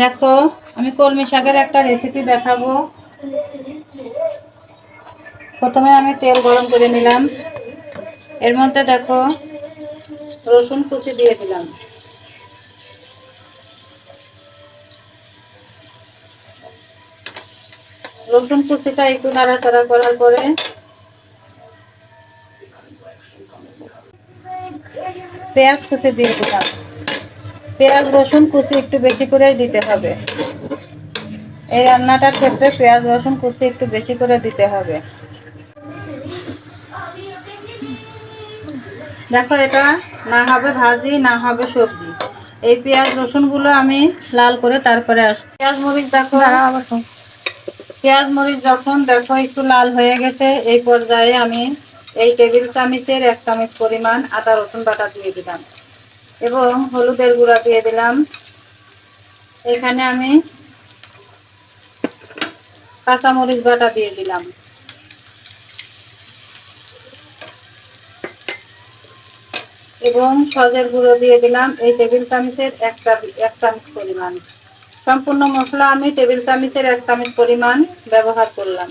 দেখো, আমি কলমি শাকের একটা রেসিপি দেখাবো। প্রথমে আমি তেল গরম করে নিলাম। এর মধ্যে দেখো, রসুন কুচি দিয়ে দিলাম। রসুন কুচিটা একটু নাড়াচাড়া করার পরে পেঁয়াজ কুচি দিয়ে দিলাম। পেঁয়াজ রসুন কুচি একটু বেশি করেই দিতে হবে। এই রান্নাটার ক্ষেত্রে পেঁয়াজ রসুন কুচি একটু বেশি করে দিতে হবে। দেখো এটা না হবে ভাজি না হবে সবজি। এই পেঁয়াজ রসুনগুলো আমি লাল করে তারপরে আসছি। পেঁয়াজ মরিচ দেখো। পেঁয়াজ মরিচ যখন দেখো একটু লাল হয়ে গেছে এই পর্যায়ে আমি এই টেবিল চামিচের এক চামিচ পরিমাণ আদা রসুন বাটা দিয়ে দিলাম। এবং হলুদের গুঁড়া দিয়ে দিলাম। এখানে আমি কাঁচামরিচ বাটা দিয়ে দিলাম। এবং সজের গুঁড়ো দিয়ে দিলাম। এই টেবিল চামচের একটা এক চামচ পরিমাণ। সম্পূর্ণ মশলা আমি টেবিল চামচের এক চামচ পরিমাণ ব্যবহার করলাম।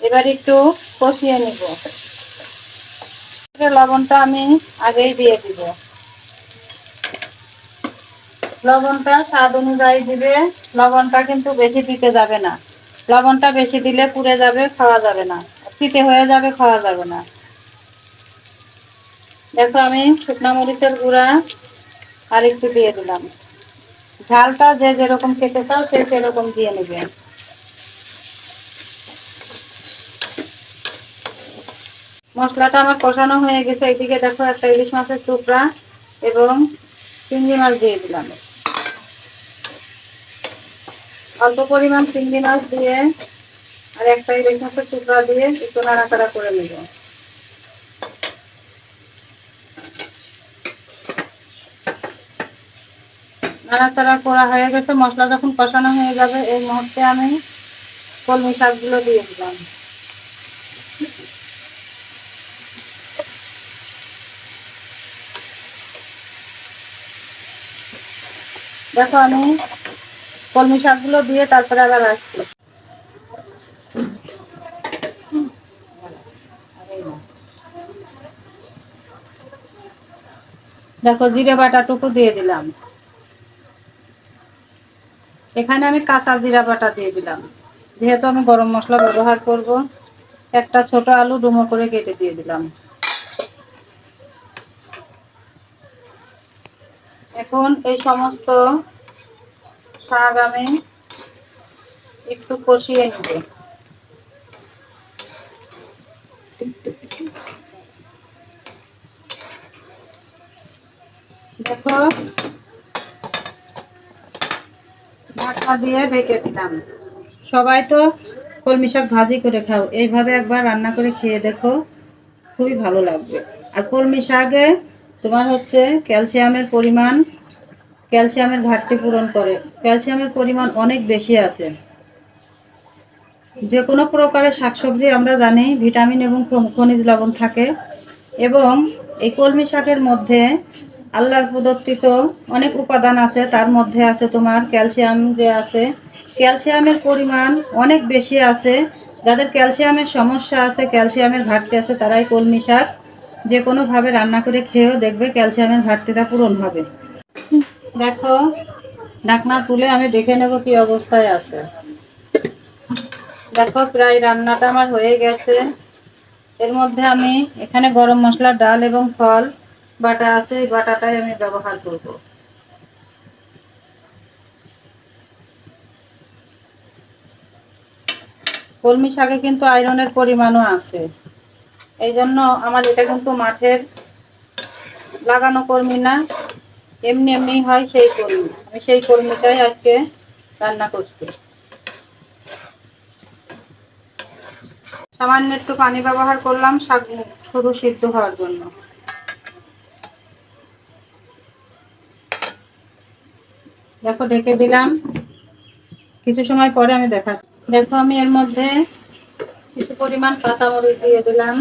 এবার একটু কষিয়ে নিব। লবণটা আমি আগেই দিয়ে দিব। লবণটা স্বাদ অনুযায়ী দিবে, লবণটা কিন্তু বেশি দিতে যাবে না। লবণটা বেশি দিলে পুড়ে যাবে, খাওয়া যাবে না। তিতে হয়ে যাবে, খাওয়া যাবে না। দেখো আমি শুকনা মরিচের গুঁড়া আর একটু দিয়ে দিলাম। ঝালটা যে যেরকম খেতে চাও সে সেরকম দিয়ে নেবে। মশলাটা আমার কষানো হয়ে গেছে। এইদিকে দেখো, একটা ইলিশ মাছের চোপড়া এবং চিংড়ি মাছ দিয়ে দিলাম। অল্প পরিমাণ চিংড়ি মাছ দিয়ে আর একটা ইলিশ মাছের টুকরা দিয়ে একটু নাড়াচাড়া করে নেব। নাড়াচাড়া করা হয়ে গেছে। মশলা যখন কষানো হয়ে যাবে, এই মুহূর্তে আমি কলমি শাকগুলো দিয়ে দিলাম। দেখো আমি কলমি শাকগুলো দিয়ে তারপরে আবার আসছি। দেখো জিরে বাটাটুকু দিয়ে দিলাম। এখানে আমি কাঁচা জিরা বাটা দিয়ে দিলাম। যেহেতু আমি গরম মশলা ব্যবহার করব, একটা ছোট আলু ডুমো করে কেটে দিয়ে দিলাম। এখন এই সমস্ত শাক আমি একটু কষিয়ে নেব। দেখো ঢাকা দিয়ে রেখে দিলাম। সবাই তো কলমি শাক ভাজি করে খাও, এইভাবে একবার রান্না করে খেয়ে দেখো, খুবই ভালো লাগবে। আর কলমি শাকে তোমার হচ্ছে ক্যালসিয়ামের পরিমাণ, ক্যালসিয়ামের ঘাটতি পূরণ করে। ক্যালসিয়ামের পরিমাণ অনেক বেশি আছে। যে কোনো প্রকারের শাকসবজি আমরা জানি, ভিটামিন এবং খনিজ লবণ থাকে এবং এই কলমি শাকের মধ্যে আল্লাহর প্রদত্তিত অনেক উপাদান আছে, তার মধ্যে আছে তোমার ক্যালসিয়াম যে আছে। ক্যালসিয়ামের পরিমাণ অনেক বেশি আছে। যাদের ক্যালসিয়ামের সমস্যা আছে, ক্যালসিয়ামের ঘাটতি আছে, তারাই কলমি শাক যে কোনোভাবে রান্না করে খেয়েও দেখবে ক্যালসিয়ামের ঘাটতিটা পূরণ হবে। দেখো ঢাকনা তুলে আমি দেখে নেব কি অবস্থায় আছে। দেখো, প্রায় রান্নাটা আমার হয়ে গেছে। এর মধ্যে আমি এখানে গরম মশলা, ডাল এবং ফল, বাটা আছে, এই বাটাটাই আমি ব্যবহার করব। কলমি শাকে কিন্তু আয়রনের পরিমাণও আছে। এই জন্য আমার এটা কিন্তু মাঠের লাগানো কর্মী না। এমনি এমনি হয় সেই কর্মী। আমি সেই কর্মীটাই আজকে রান্না করছি। সামান্য একটু পানি ব্যবহার করলাম, শাক শুধু সিদ্ধ হওয়ার জন্য। দেখো, ঢেকে দিলাম। কিছু সময় পরে আমি দেখাচ্ছি। দেখো, আমি এর মধ্যে কিছু পরিমাণ কাঁচামরিচ দিয়ে দিলাম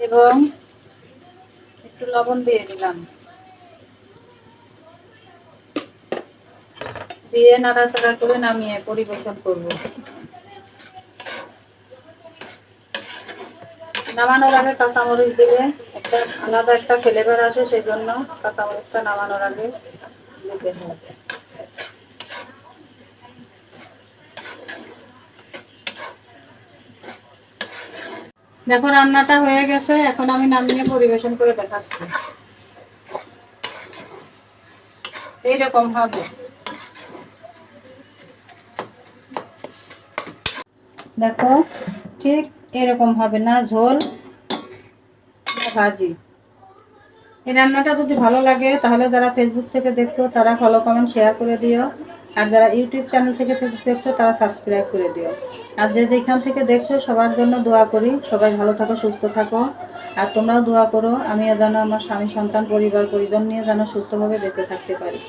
এবং একটু লবণ দিয়ে দিলাম। দিয়ে নাড়াচাড়া করে নামিয়ে পরিবেশন করব। নামানোর আগে কাঁচামরিচ দিলে একটা আলাদা একটা ফ্লেভার আসে সেই জন্য কাঁচামরিচটা নামানোর আগে দিতে হবে। দেখো, রান্নাটা হয়ে গেছে, এখন আমি নামিয়ে পরিবেশন করে দেখাচ্ছি। এইরকম হবে। দেখো, ঠিক এরকম হবে না, ঝোল ভাজি। এই রান্নাটা যদি ভালো লাগে, তাহলে যারা ফেসবুক থেকে দেখছ, তারা ফলো কমেন্ট শেয়ার করে দিও। আর যারা ইউটিউব চ্যানেল থেকে দেখছ, তারা সাবস্ক্রাইব করে দিও। আর যে যেখান থেকে দেখছ, সবার জন্য দোয়া করি। সবাই ভালো থাকো, সুস্থ থাকো। আর তোমরাও দোয়া করো, আমিও যেন আমার স্বামী, সন্তান, পরিবার, পরিজন নিয়ে যেন সুস্থভাবে বেঁচে থাকতে পারি।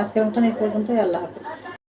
আজকের মতন এই পর্যন্তই, আল্লাহ হাফেজ।